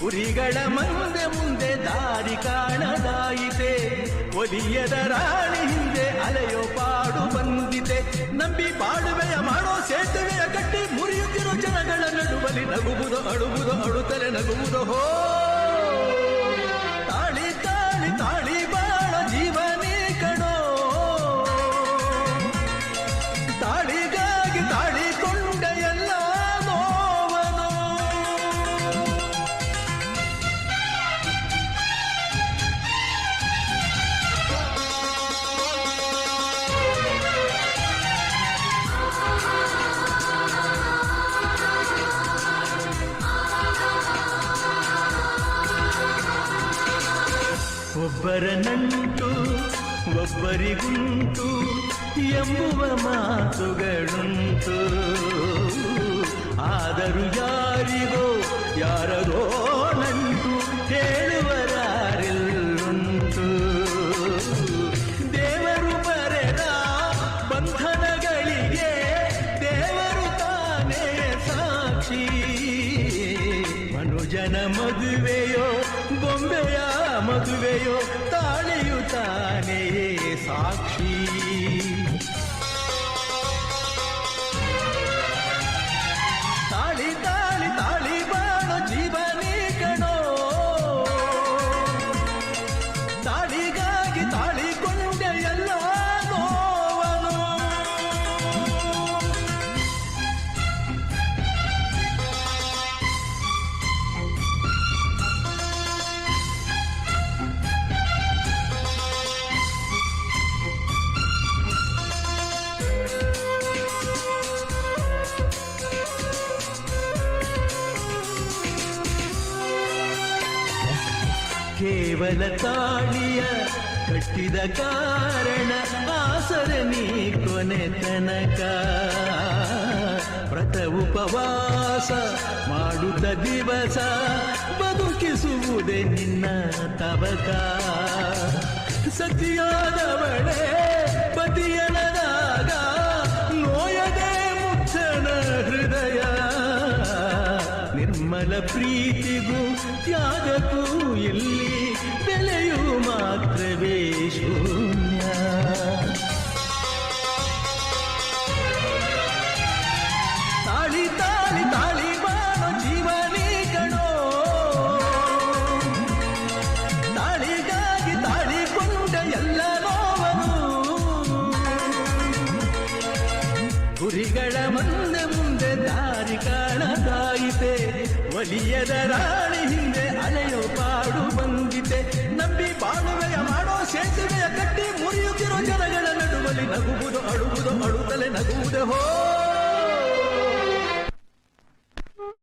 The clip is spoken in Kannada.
ಕುರಿಗಳ ಮುಂದೆ ಮುಂದೆ ದಾರಿ ಕಾಣದಾಯಿತೆ. ಒಲಿಯದ ರಾಣಿ ಹಿಂದೆ ಅಲೆಯೋ ಪಾಡು ಬಂದಿದೆ ನಂಬಿ ಪಾಡುವೆಯ ಮಾಡೋ ಸೇತುವೆಯ ಕಟ್ಟಿ ಮುರಿಯುತ್ತಿರೋ ಜನಗಳ ನಡುವಲಿ ನಗುವುದು ಅಳುವುದು ಅಳುತ್ತಲೆ ನಗುವುದು ಹೋ. ಒಬ್ಬರ ನಂಟು ಒಬ್ಬರಿಗುಂಟು ಎಂಬುವ ಮಾತುಗಳುಂಟು. ಆದರೂ ಯಾರಿಗೋ, ಯಾರದೋ ನಂಟು ಹೇಳುವರಾರೆಲ್ಲುಂಟು. ದೇವರು ಬರೆದ ಬಂಧನಗಳಿಗೆ ದೇವರು ತಾನೇ ಸಾಕ್ಷಿ. ಮನುಜನ ಮದುವೆಯೋ, ಬೊಂಬೆಯ ಮದುವೆಯೋ ತಾಳಿಯು ತಾನೇ ಸಾಕ್ಷಿ. ಕೇವಲ ತಾಳಿಯ ಕಟ್ಟಿದ ಕಾರಣ ಆಸರೆ ನೀ ಕೊನೆ ತನಕ ವ್ರತ ಉಪವಾಸ ಮಾಡುತ್ತ ದಿವಸ ಬದುಕಿಸುವುದೇ ನಿನ್ನ ತವಕ ಸತಿಯಾದವಳೇ ಪ್ರೀತಿಗೂ ತ್ಯಾಗಕ್ಕೂ ಇಲ್ಲಿ ಬೆಲೆಯು ಮಾತ್ರವೇ ಶೂನ್ಯ. ತಾಳಿ ತಾಳಿ ತಾಳಿ ಬಾಳೋ ಜೀವನೇ ಕಣೋ ತಾಳಿಗಾಗಿ ತಾಳಿಕೊಂಡ ಎಲ್ಲ ನೋವನು. ಗುರಿಗಳ ಮುಂದೆ ಮುಂದೆ ದಾರಿ ಕಾಣದಾಯಿತೆ. ಒಲಿಯದ ರಾಣಿ ಹಿಂದೆ ಅಲೆಯೋ ಪಾಡು ಬಂದಿದೆ. ನಂಬಿ ಬಾಳುವೆಯ ಮಾಡೋ ಸೇತುವೆಯ ಕಟ್ಟಿ ಮುರಿಯುತ್ತಿರೋ ಜನಗಳ ನಡುವಲಿ ನಗುವುದು, ಅಳುವುದು, ಅಳುತ್ತಲೇ ನಗುವುದೇ ಹೋ.